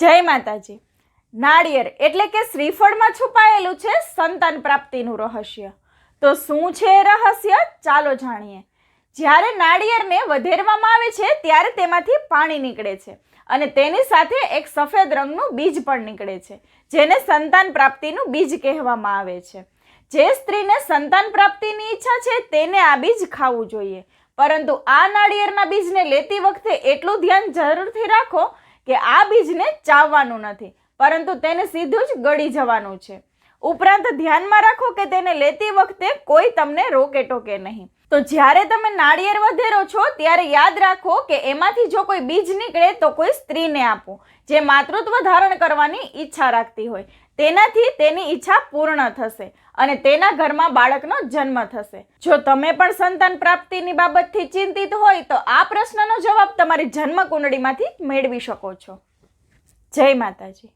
જય માતાજી. નાળિયેર એટલે કે શ્રીફળમાં છુપાયેલું છે સંતાન પ્રાપ્તિનું રહસ્ય. તો શું છે રહસ્ય? ચાલો જાણીએ. જ્યારે નાળિયેરને વધેરવામાં આવે છે, ત્યારે તેમાંથી પાણી નીકળે છે અને તેની સાથે એક સફેદ રંગનું બીજ પણ નીકળે છે, જેને સંતાન પ્રાપ્તિનું બીજ કહેવામાં આવે છે. જે સ્ત્રીને સંતાન પ્રાપ્તિની ઈચ્છા છે, તેને આ બીજ ખાવું જોઈએ. પરંતુ આ નાળિયેરના બીજને લેતી વખતે એટલું ધ્યાન જરૂરથી રાખો કે આ બીજને ચાવવાનું નથી, પરંતુ તેને સીધું જ ગળી જવાનું છે. ઉપરાંત ધ્યાનમાં રાખો કે તેને લેતી વખતે કોઈ તમને રોકે ટોકે નહીં. તો જ્યારે તમે નાળિયેર વધેરો છો, ત્યારે યાદ રાખો કે એમાંથી જો કોઈ બીજ નીકળે, તો કોઈ સ્ત્રીને આપો, જે માતૃત્વ ધારણ કરવાની ઈચ્છા રાખતી હોય. તેનાથી તેની ઈચ્છા પૂર્ણ થશે. અને તેના ઘરમાં બાળકનો જન્મ થશે. જો તમે પણ સંતાન પ્રાપ્તિની બાબતથી ચિંતિત હોય તો આ પ્રશ્નનો જવાબ તમારી જન્મ કુંડળીમાંથી મેળવી શકો છો. જય માતાજી.